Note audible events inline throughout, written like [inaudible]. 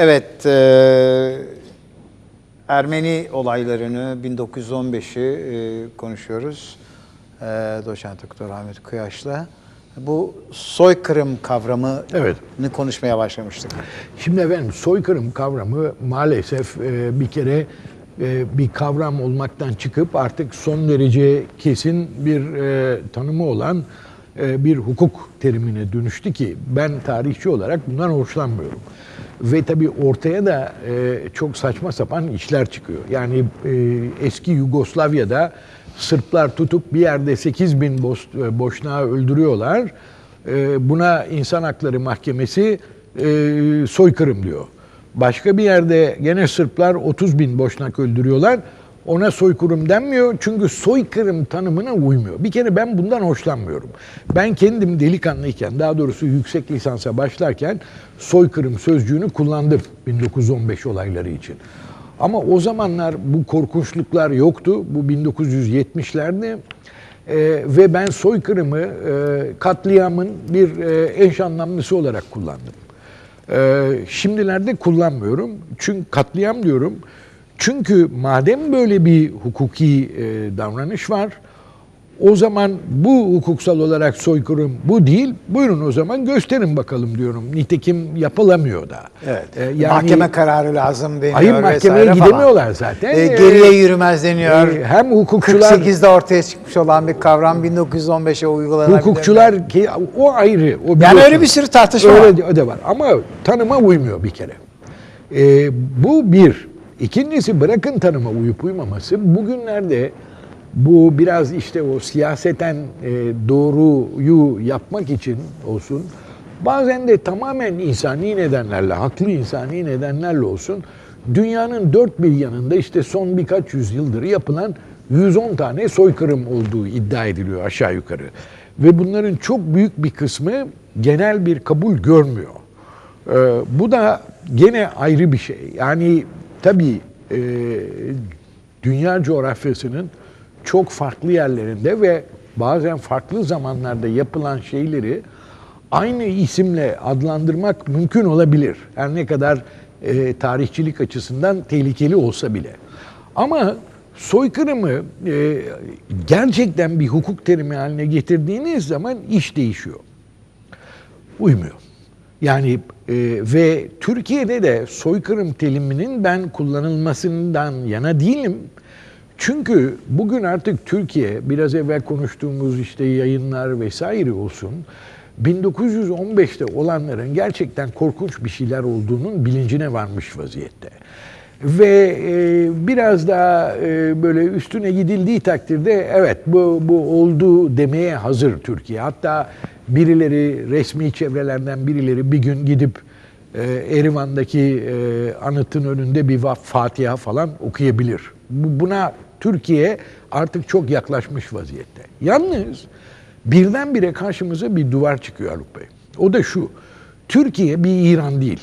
Evet, e, Ermeni olaylarını 1915'i e, konuşuyoruz. E, Doçent Doktor Ahmet Kıyaş'la. Bu soykırım kavramını Evet. konuşmaya başlamıştık. Şimdi efendim soykırım kavramı maalesef e, bir kere e, bir kavram olmaktan çıkıp artık son derece kesin bir e, tanımı olan e, bir hukuk terimine dönüştü ki ben tarihçi olarak bundan hoşlanmıyorum. Ve tabii ortaya da e, çok saçma sapan işler çıkıyor. Yani e, eski Yugoslavya'da Sırplar tutup bir yerde 8 bin boş, e, boşnağı öldürüyorlar. E, buna insan hakları mahkemesi e, soykırım diyor. Başka bir yerde gene Sırplar 30 bin boşnak öldürüyorlar. Ona soykırım denmiyor çünkü soykırım tanımına uymuyor. Bir kere ben bundan hoşlanmıyorum. Ben kendim delikanlıyken daha doğrusu yüksek lisansa başlarken soykırım sözcüğünü kullandım 1915 olayları için. Ama o zamanlar bu korkunçluklar yoktu. Bu 1970'lerde. Ee, ve ben soykırımı e, katliamın bir e, eş anlamlısı olarak kullandım. Ee, şimdilerde kullanmıyorum. Çünkü katliam diyorum. Çünkü madem böyle bir hukuki e, davranış var, o zaman bu hukuksal olarak soykırım bu değil. Buyurun o zaman gösterin bakalım diyorum. Nitekim yapılamıyor da. Evet. Ee, yani- Mahkeme kararı lazım deniyor Hayır mahkemeye vesaire falan. gidemiyorlar zaten. Ee, geriye yürümez deniyor. e, hem hukukçular 48'de ortaya çıkmış olan bir kavram 1915'e uygulanabilir. hukukçular ki o ayrı. O Yani öyle bir sürü tartışma var. Öyle de var ama tanıma uymuyor bir kere. Ee, bu bir. İkincisi bırakın tanıma uyup uymaması. Bugünlerde bu biraz işte o siyaseten e, doğruyu yapmak için olsun. Bazen de tamamen insani nedenlerle, haklı insani nedenlerle olsun. Dünyanın dört bir yanında işte son birkaç yüzyıldır yapılan 110 tane soykırım olduğu iddia ediliyor aşağı yukarı. Ve bunların çok büyük bir kısmı genel bir kabul görmüyor. Ee, bu da gene ayrı bir şey. Yani tabii e, dünya coğrafyasının çok farklı yerlerinde ve bazen farklı zamanlarda yapılan şeyleri aynı isimle adlandırmak mümkün olabilir. Her ne kadar e, tarihçilik açısından tehlikeli olsa bile. Ama soykırımı e, gerçekten bir hukuk terimi haline getirdiğiniz zaman iş değişiyor uymuyor. Yani e, ve Türkiye'de de soykırım teriminin ben kullanılmasından yana değilim. Çünkü bugün artık Türkiye biraz evvel konuştuğumuz işte yayınlar vesaire olsun 1915'te olanların gerçekten korkunç bir şeyler olduğunun bilincine varmış vaziyette. Ve e, biraz daha e, böyle üstüne gidildiği takdirde evet bu, bu oldu demeye hazır Türkiye. Hatta birileri resmi çevrelerden birileri bir gün gidip e, Erivan'daki e, anıtın önünde bir Fatiha falan okuyabilir. Bu, buna Türkiye artık çok yaklaşmış vaziyette. Yalnız birdenbire karşımıza bir duvar çıkıyor Haluk Bey. O da şu, Türkiye bir İran değil.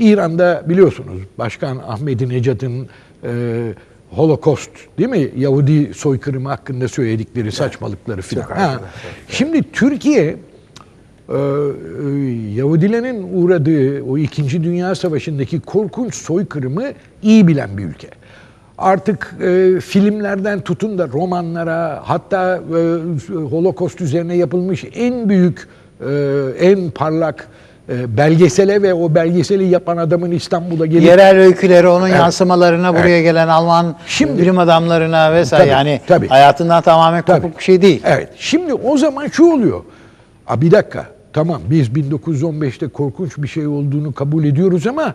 İran'da biliyorsunuz Başkan Ahmadinejad'ın e, Holocaust değil mi? Yahudi soykırımı hakkında söyledikleri saçmalıkları filan. Ha, haklı, Şimdi Türkiye e, e, Yahudilerin uğradığı o İkinci Dünya Savaşı'ndaki korkunç soykırımı iyi bilen bir ülke. Artık e, filmlerden tutun da romanlara hatta e, Holocaust üzerine yapılmış en büyük, e, en parlak belgesele ve o belgeseli yapan adamın İstanbul'a gelip Yerel öyküleri, onun yansımalarına, buraya gelen Alman Şimdi- bilim adamlarına vesaire Tabii, yani tabii. hayatından tamamen Tabii. kopuk bir şey değil. Evet. Şimdi o zaman şu oluyor. A bir dakika. Tamam biz 1915'te korkunç bir şey olduğunu kabul ediyoruz ama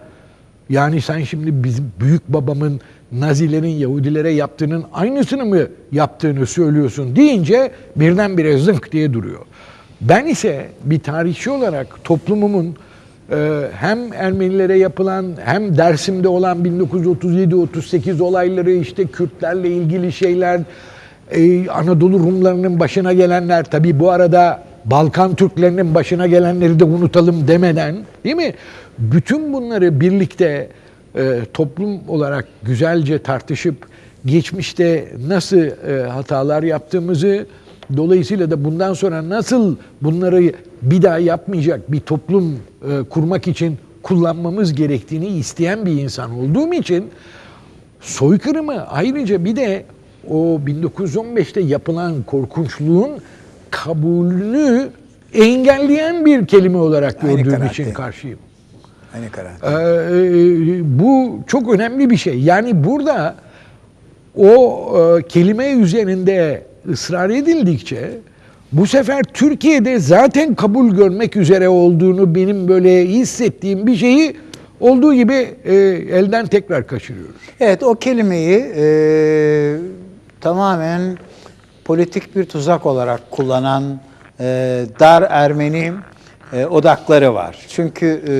yani sen şimdi bizim büyük babamın Nazilerin Yahudilere yaptığının aynısını mı yaptığını söylüyorsun deyince birdenbire zınk diye duruyor. Ben ise bir tarihçi olarak toplumumun e, hem Ermenilere yapılan hem Dersim'de olan 1937-38 olayları işte Kürtlerle ilgili şeyler ee, Anadolu Rumlarının başına gelenler tabi bu arada Balkan Türklerinin başına gelenleri de unutalım demeden değil mi? Bütün bunları birlikte e, toplum olarak güzelce tartışıp geçmişte nasıl e, hatalar yaptığımızı dolayısıyla da bundan sonra nasıl bunları bir daha yapmayacak bir toplum e, kurmak için kullanmamız gerektiğini isteyen bir insan olduğum için soykırımı ayrıca bir de o 1915'te yapılan korkunçluğun kabulünü engelleyen bir kelime olarak Aynı gördüğüm kanaatteyim. için karşıyım. Aynı karar. Ee, bu çok önemli bir şey. Yani burada o e, kelime üzerinde ısrar edildikçe bu sefer Türkiye'de zaten kabul görmek üzere olduğunu benim böyle hissettiğim bir şeyi olduğu gibi e, elden tekrar kaçırıyoruz. Evet o kelimeyi e, tamamen politik bir tuzak olarak kullanan e, dar Ermeni e, odakları var. Çünkü e,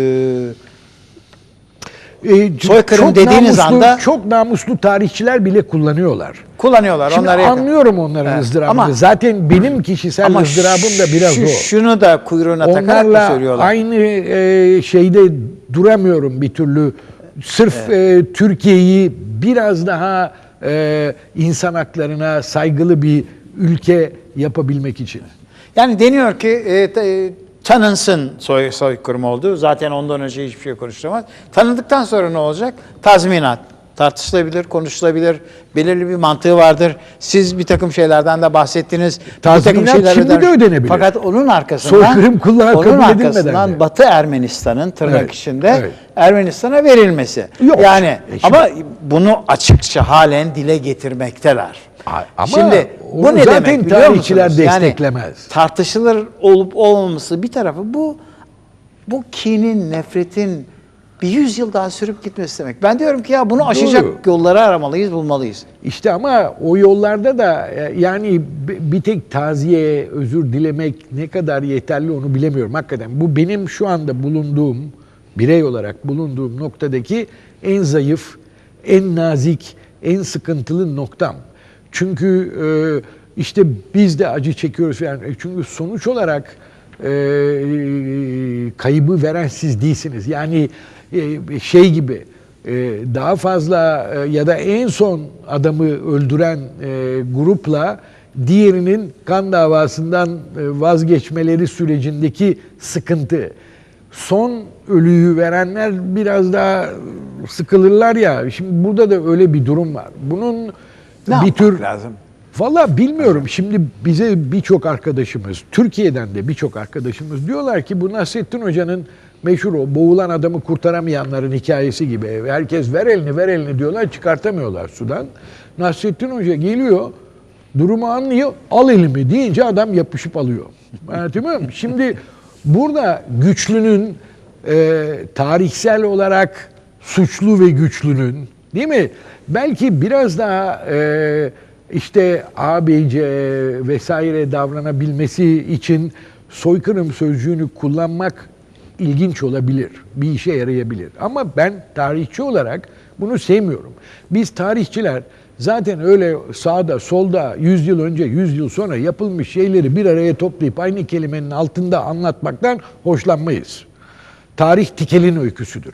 E, Soykırım çok dediğiniz namuslu- anda- çok namuslu tarihçiler bile kullanıyorlar. Kullanıyorlar. Şimdi onlara yakın. anlıyorum onların Evet, ızdırabını. ama- Zaten benim kişisel Ama ızdırabım da biraz şu- o. Şunu da kuyruğuna takarak mı Onlarla söylüyorlar? aynı e, şeyde duramıyorum bir türlü. Sırf e, Türkiye'yi biraz daha e, insan haklarına saygılı bir ülke yapabilmek için. Yani deniyor ki e, e, tanınsın soy, soykırım oldu. Zaten ondan önce hiçbir şey konuşulamaz. Tanıdıktan sonra ne olacak? Tazminat. Tartışılabilir, konuşulabilir. Belirli bir mantığı vardır. Siz bir takım şeylerden de bahsettiniz. Bir takım Tazminat şeyler şimdi de ödenebilir. Fakat onun arkasından Soykırım onun arkasından de. Batı Ermenistan'ın tırnak Evet, içinde evet. Ermenistan'a verilmesi. Yok. Yani E şimdi- ama bunu açıkça halen dile getirmekteler. Ama Şimdi bu ne zaten demek biliyor tarihçiler musunuz? Yani desteklemez. tartışılır olup olmaması bir tarafı bu bu kinin, nefretin bir yüzyıl daha sürüp gitmesi demek. Ben diyorum ki ya bunu aşacak Doğru. yolları aramalıyız, bulmalıyız. İşte ama o yollarda da e, yani bi- bir tek taziye, özür dilemek ne kadar yeterli onu bilemiyorum hakikaten. Bu benim şu anda bulunduğum, birey olarak bulunduğum noktadaki en zayıf, en nazik, en sıkıntılı noktam. Çünkü e, işte biz de acı çekiyoruz falan. E, Çünkü sonuç olarak kaybı veren siz değilsiniz. Yani şey gibi e, daha fazla e, ya da en son adamı öldüren e, grupla diğerinin kan davasından e, vazgeçmeleri sürecindeki sıkıntı. Son ölüyü verenler biraz daha sıkılırlar ya. Şimdi burada da öyle bir durum var. Bunun Ne bir tür lazım? Valla bilmiyorum. Şimdi bize birçok arkadaşımız, Türkiye'den de birçok arkadaşımız diyorlar ki bu Nasrettin Hoca'nın meşhur o boğulan adamı kurtaramayanların hikayesi gibi. Herkes ver elini ver elini diyorlar çıkartamıyorlar sudan. Nasrettin Hoca geliyor, durumu anlıyor, al elimi deyince adam yapışıp alıyor. [laughs] Anlatabiliyor muyum? Şimdi burada güçlünün e, tarihsel olarak suçlu ve güçlünün değil mi? Belki biraz daha e, işte ABC vesaire davranabilmesi için soykırım sözcüğünü kullanmak ilginç olabilir. Bir işe yarayabilir. Ama ben tarihçi olarak bunu sevmiyorum. Biz tarihçiler zaten öyle sağda solda 100 yıl önce 100 yıl sonra yapılmış şeyleri bir araya toplayıp aynı kelimenin altında anlatmaktan hoşlanmayız. Tarih tikelin öyküsüdür.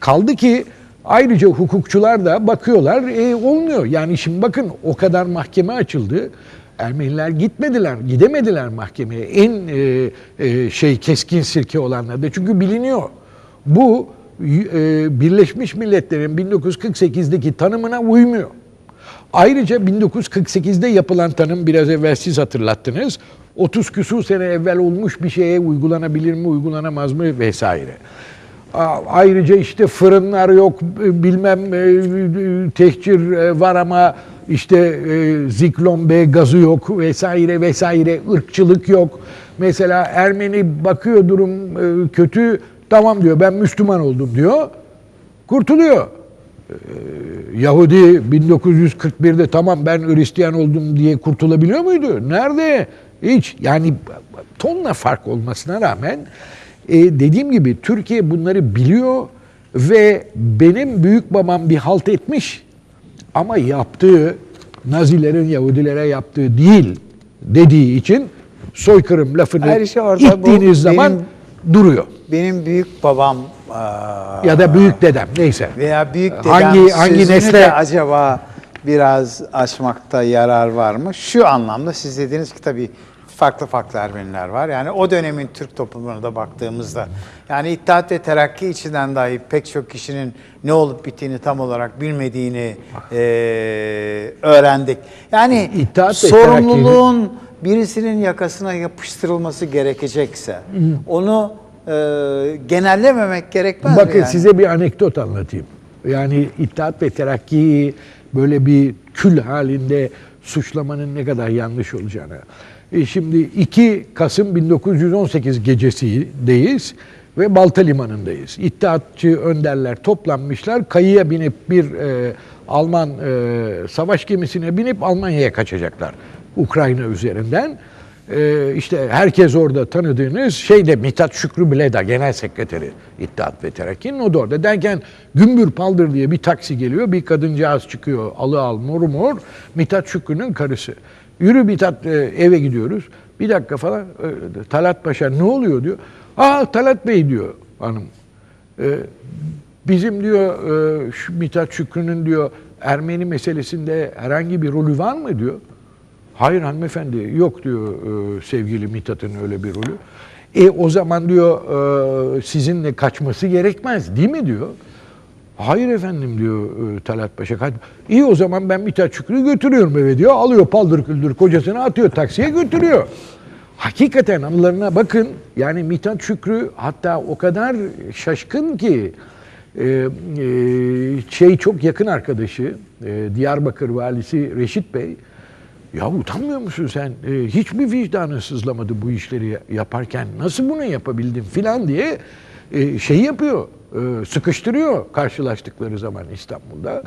Kaldı ki ayrıca hukukçular da bakıyorlar e, olmuyor. Yani şimdi bakın o kadar mahkeme açıldı. Ermeniler gitmediler, gidemediler mahkemeye. En e, e, şey keskin sirke olanlar da çünkü biliniyor. Bu e, Birleşmiş Milletler'in 1948'deki tanımına uymuyor. Ayrıca 1948'de yapılan tanım biraz evvel siz hatırlattınız. 30 küsur sene evvel olmuş bir şeye uygulanabilir mi, uygulanamaz mı vesaire. Ayrıca işte fırınlar yok, e, bilmem e, tehcir e, var ama işte ziklon B gazı yok vesaire vesaire, ırkçılık yok. Mesela Ermeni bakıyor durum kötü, tamam diyor ben Müslüman oldum diyor, kurtuluyor. Yahudi 1941'de tamam ben Hristiyan oldum diye kurtulabiliyor muydu? Nerede? Hiç. Yani tonla fark olmasına rağmen e, dediğim gibi Türkiye bunları biliyor ve benim büyük babam bir halt etmiş ama yaptığı Nazilerin Yahudilere yaptığı değil dediği için soykırım lafını Her şey orada. Bu ittiğiniz zaman benim- duruyor. Benim büyük babam aa, Ya da büyük dedem neyse. veya büyük dedem Hangi- hangi nesle- acaba biraz açmakta yarar var mı? Şu anlamda siz dediniz ki tabii farklı farklı Ermeniler var. Yani o dönemin Türk toplumuna da baktığımızda yani İttihat ve Terakki içinden dahi pek çok kişinin ne olup bittiğini tam olarak bilmediğini e, öğrendik. Yani İttihat sorumluluğun birisinin yakasına yapıştırılması gerekecekse onu e, genellememek gerekmez Bakın yani? size bir anekdot anlatayım. Yani İttihat ve Terakki'yi böyle bir kül halinde suçlamanın ne kadar yanlış olacağını. E şimdi 2 Kasım 1918 gecesindeyiz ve Balta Limanı'ndayız. İttihatçı önderler toplanmışlar. Kayıya binip bir e, Alman e, savaş gemisine binip Almanya'ya kaçacaklar. Ukrayna üzerinden. Ee, işte herkes orada tanıdığınız şeyde Mithat Şükrü Bleda genel sekreteri İttihat ve Terakki'nin o da orada derken gümbür paldır diye bir taksi geliyor bir kadıncağız çıkıyor alı al mor mor Mithat Şükrü'nün karısı. Yürü Mithat e, eve gidiyoruz bir dakika falan e, Talat Paşa ne oluyor diyor. Aa Talat Bey diyor hanım. E, bizim diyor e, Mithat Şükrü'nün diyor Ermeni meselesinde herhangi bir rolü var mı diyor. Hayır hanımefendi yok diyor e, sevgili Mithat'ın öyle bir rolü. E o zaman diyor e, sizinle kaçması gerekmez değil mi diyor. Hayır efendim diyor e, Talat Paşa. Kaç... İyi o zaman ben Mithat Şükrü'yü götürüyorum eve diyor. Alıyor paldır küldür kocasını atıyor taksiye götürüyor. Hakikaten anılarına bakın. Yani Mithat Şükrü hatta o kadar şaşkın ki e, e, şey çok yakın arkadaşı e, Diyarbakır valisi Reşit Bey ya utanmıyor musun sen? E, hiçbir vicdanın sızlamadı bu işleri yaparken. Nasıl bunu yapabildin filan diye e, şey yapıyor. e, sıkıştırıyor karşılaştıkları zaman İstanbul'da.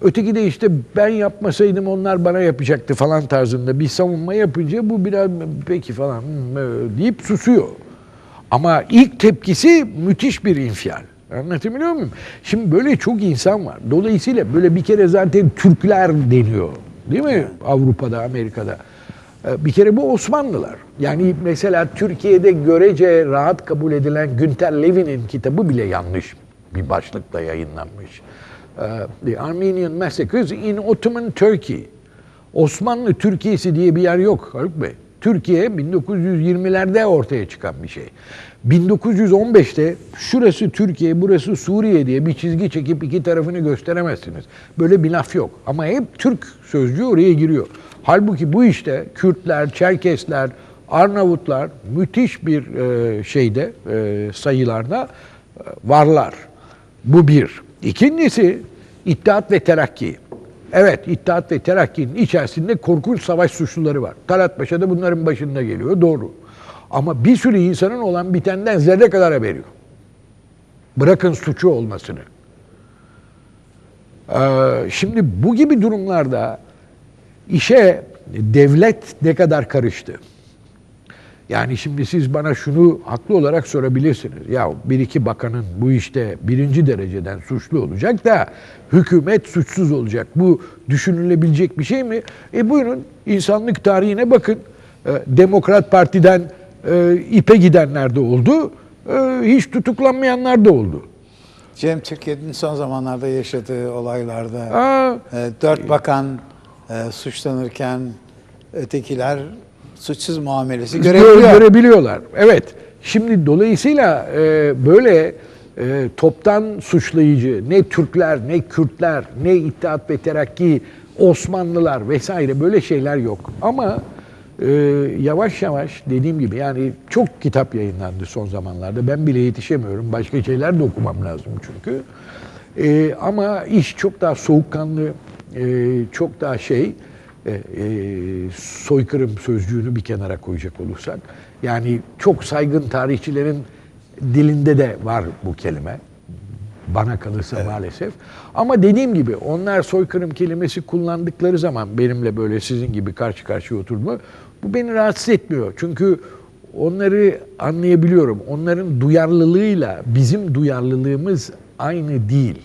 Öteki de işte ben yapmasaydım onlar bana yapacaktı falan tarzında bir savunma yapınca bu biraz peki falan hmm, e, deyip susuyor. Ama ilk tepkisi müthiş bir infial. Anlatabiliyor muyum? Şimdi böyle çok insan var. Dolayısıyla böyle bir kere zaten Türkler deniyor. Değil mi? Avrupa'da, Amerika'da. Ee, Bir kere bu Osmanlılar. Yani mesela Türkiye'de görece rahat kabul edilen Günter Levin'in kitabı bile yanlış bir başlıkla yayınlanmış. Ee, The Armenian Massacres in Ottoman Turkey. Osmanlı Türkiye'si diye bir yer yok Haluk Bey. Türkiye 1920'lerde ortaya çıkan bir şey. 1915'te şurası Türkiye, burası Suriye diye bir çizgi çekip iki tarafını gösteremezsiniz. Böyle bir laf yok. Ama hep Türk sözcüğü oraya giriyor. Halbuki bu işte Kürtler, Çerkesler, Arnavutlar müthiş bir e, şeyde e, sayılarda e, varlar. Bu bir. İkincisi İttihat ve Terakki. Evet, İttihat ve Terakki'nin içerisinde korkunç savaş suçluları var. Talat Paşa da bunların başında geliyor, doğru. Ama bir sürü insanın olan bitenden zerre kadar haberi yok. Bırakın suçu olmasını. Ee, şimdi bu gibi durumlarda işe devlet ne kadar karıştı? Yani şimdi siz bana şunu haklı olarak sorabilirsiniz. Ya bir iki bakanın bu işte birinci dereceden suçlu olacak da hükümet suçsuz olacak. Bu düşünülebilecek bir şey mi? E buyurun insanlık tarihine bakın. E, Demokrat Parti'den e, ipe gidenler de oldu. E, hiç tutuklanmayanlar da oldu. Cem Türkiye'nin son zamanlarda yaşadığı olaylarda Aa, e, dört bakan e, suçlanırken ötekiler suçsuz muamelesi Göre- görebiliyor. görebiliyorlar. Evet. Şimdi dolayısıyla e, böyle e, toptan suçlayıcı ne Türkler, ne Kürtler, ne İttihat ve Terakki, Osmanlılar vesaire böyle şeyler yok. Ama e, yavaş yavaş dediğim gibi yani çok kitap yayınlandı son zamanlarda. Ben bile yetişemiyorum. Başka şeyler de okumam lazım çünkü. E, ama iş çok daha soğukkanlı, e, çok daha şey, e, e, soykırım sözcüğünü bir kenara koyacak olursak. Yani çok saygın tarihçilerin dilinde de var bu kelime. Bana kalırsa maalesef. Ama dediğim gibi onlar soykırım kelimesi kullandıkları zaman benimle böyle sizin gibi karşı karşıya oturma bu beni rahatsız etmiyor. Çünkü onları anlayabiliyorum. Onların duyarlılığıyla bizim duyarlılığımız aynı değil.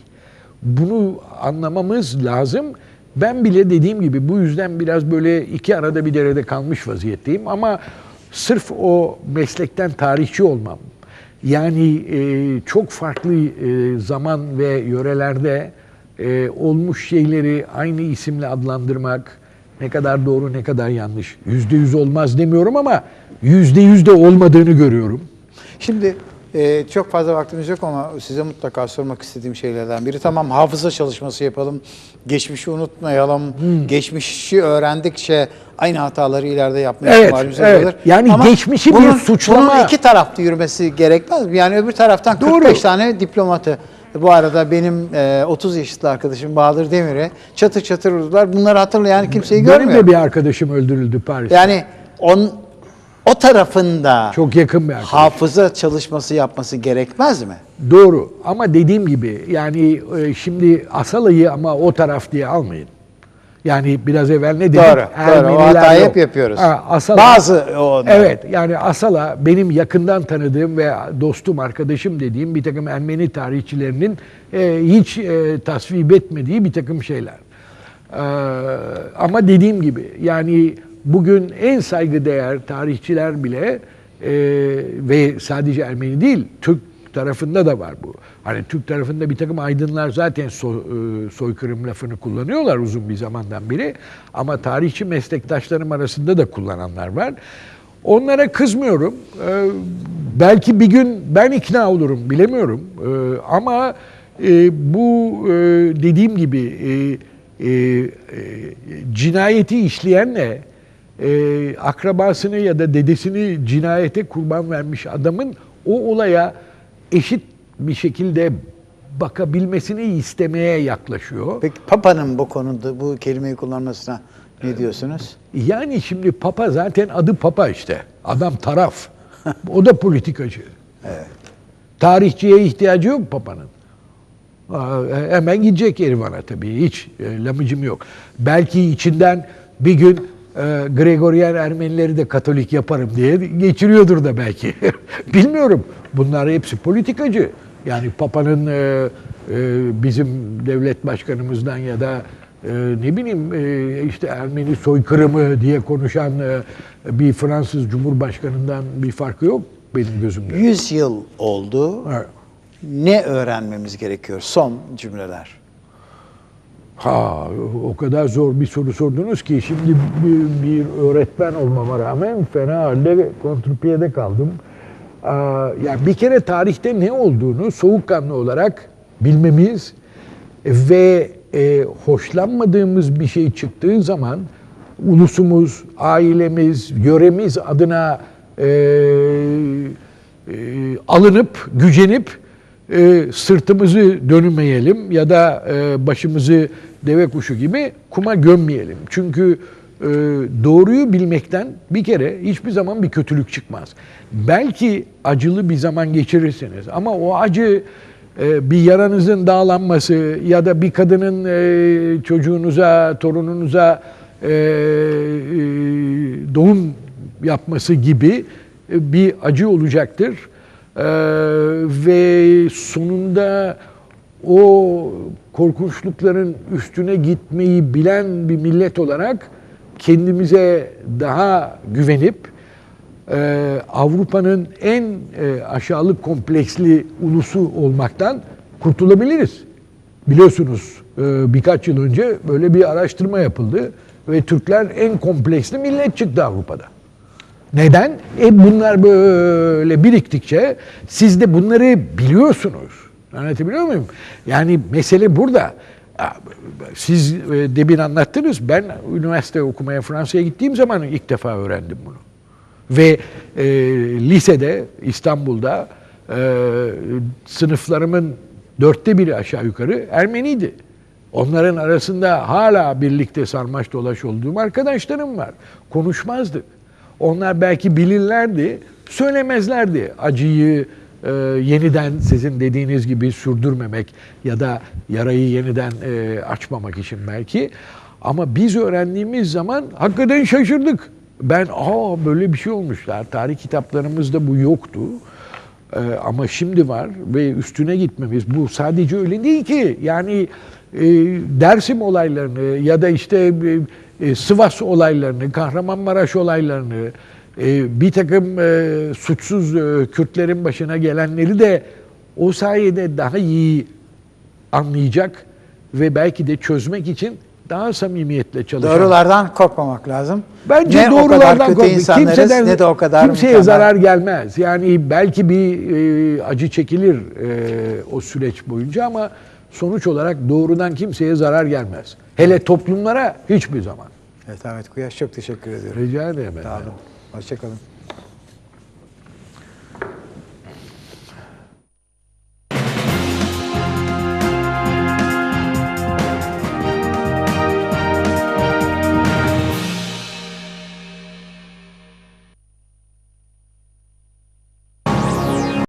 Bunu anlamamız lazım. Ben bile dediğim gibi bu yüzden biraz böyle iki arada bir derede kalmış vaziyetteyim ama sırf o meslekten tarihçi olmam, yani e, çok farklı e, zaman ve yörelerde e, olmuş şeyleri aynı isimle adlandırmak, Ne kadar doğru ne kadar yanlış. Yüzde yüz olmaz demiyorum ama yüzde yüz de olmadığını görüyorum. Şimdi e, çok fazla vaktimiz yok ama size mutlaka sormak istediğim şeylerden biri tamam hafıza çalışması yapalım. Geçmişi unutmayalım. Hmm. Geçmişi öğrendikçe aynı hataları ileride yapma Evet, ihtimalimiz evet. Yani geçmişi bir bunun, suçlama- Bunun iki taraflı yürümesi gerekmez mi? Yani öbür taraftan Doğru. 45 tane diplomatı bu arada benim e, 30 yaşlı arkadaşım Bahadır Demir'e çatır çatır vurdular. Bunları hatırlayan kimseyi Benim görmüyor. de bir arkadaşım öldürüldü Paris'te. Yani on, o tarafında Çok yakın bir arkadaşım. hafıza çalışması yapması gerekmez mi? Doğru ama dediğim gibi yani e, şimdi Asala'yı ama o taraf diye almayın. Yani biraz evvel ne dedik? Doğru, doğru. O Ermeniler hatayı yok. hep yapıyoruz. Ha, Asala, Bazı o- Evet yani Asala benim yakından tanıdığım ve dostum, arkadaşım dediğim bir takım Ermeni tarihçilerinin e, hiç e, tasvip etmediği bir takım şeyler. Ee, ama dediğim gibi yani bugün en saygıdeğer tarihçiler bile e, ve sadece Ermeni değil Türk tarafında da var bu. Hani Türk tarafında bir takım aydınlar zaten so, e, soykırım lafını kullanıyorlar uzun bir zamandan beri. Ama tarihçi meslektaşlarım arasında da kullananlar var. Onlara kızmıyorum. Ee, belki bir gün ben ikna olurum bilemiyorum. Ee, ama e, bu e, dediğim gibi e, e, e, cinayeti işleyenle e, akrabasını ya da dedesini cinayete kurban vermiş adamın o olaya eşit bir şekilde bakabilmesini istemeye yaklaşıyor. Peki Papa'nın bu konuda bu kelimeyi kullanmasına ne diyorsunuz? Yani şimdi Papa zaten adı Papa işte. Adam taraf. O da politikacı. Tarihçiye ihtiyacı yok Papa'nın. Aa, Hemen gidecek Erivan'a tabii. Hiç e, lamıcım yok. Belki içinden bir gün e, Gregorian Ermenileri de Katolik yaparım diye geçiriyordur da belki. [laughs] Bilmiyorum. Bunlar hepsi politikacı. Yani Papa'nın e, e, bizim devlet başkanımızdan ya da e, ne bileyim işte Ermeni soykırımı diye konuşan bir Fransız Cumhurbaşkanından bir farkı yok benim gözümde. 100 yıl oldu. Evet. Ne öğrenmemiz gerekiyor? Son cümleler. Ha o kadar zor bir soru sordunuz ki şimdi bir, bir öğretmen olmama rağmen fena halde kontrpiyede kaldım. Aa, yani bir kere tarihte ne olduğunu soğukkanlı olarak bilmemiz ve e, hoşlanmadığımız bir şey çıktığı zaman ulusumuz, ailemiz, yöremiz adına e, e, alınıp, gücenip e, sırtımızı dönmeyelim ya da e, başımızı deve kuşu gibi kuma gömmeyelim. Çünkü e, doğruyu bilmekten bir kere hiçbir zaman bir kötülük çıkmaz. Belki acılı bir zaman geçirirsiniz ama o acı e, bir yaranızın dağlanması ya da bir kadının e, çocuğunuza, torununuza e, e, doğum yapması gibi e, bir acı olacaktır. Ee, ve sonunda o korkunçlukların üstüne gitmeyi bilen bir millet olarak kendimize daha güvenip e, Avrupa'nın en e, aşağılık kompleksli ulusu olmaktan kurtulabiliriz. Biliyorsunuz e, birkaç yıl önce böyle bir araştırma yapıldı ve Türkler en kompleksli millet çıktı Avrupa'da. Neden? E bunlar böyle biriktikçe siz de bunları biliyorsunuz. Anlatabiliyor muyum? Yani mesele burada. Siz e, demin anlattınız. Ben üniversite okumaya Fransa'ya gittiğim zaman ilk defa öğrendim bunu. Ve e, lisede İstanbul'da e, sınıflarımın dörtte biri aşağı yukarı Ermeniydi. Onların arasında hala birlikte sarmaş dolaş olduğum arkadaşlarım var. Konuşmazdık. Onlar belki bilirlerdi, söylemezlerdi. Acıyı e, yeniden sizin dediğiniz gibi sürdürmemek ya da yarayı yeniden e, açmamak için belki. Ama biz öğrendiğimiz zaman hakikaten şaşırdık. Ben aa böyle bir şey olmuşlar. Tarih kitaplarımızda bu yoktu. Ee, ama şimdi var ve üstüne gitmemiz. Bu sadece öyle değil ki. Yani e, Dersim olaylarını ya da işte e, e, Sivas olaylarını, Kahramanmaraş olaylarını, e, bir takım e, suçsuz e, Kürtlerin başına gelenleri de o sayede daha iyi anlayacak ve belki de çözmek için daha samimiyetle çalışan. Doğrulardan korkmamak lazım. Bence ne doğrulardan korkmak. Kimseden, ne de o kadar kimseye mükemmel. zarar gelmez. Yani belki bir e, acı çekilir e, o süreç boyunca ama sonuç olarak doğrudan kimseye zarar gelmez. Hele toplumlara hiçbir zaman. Evet Ahmet Kuyaş çok teşekkür ediyorum. Rica ederim. Sağ olun. Hoşçakalın.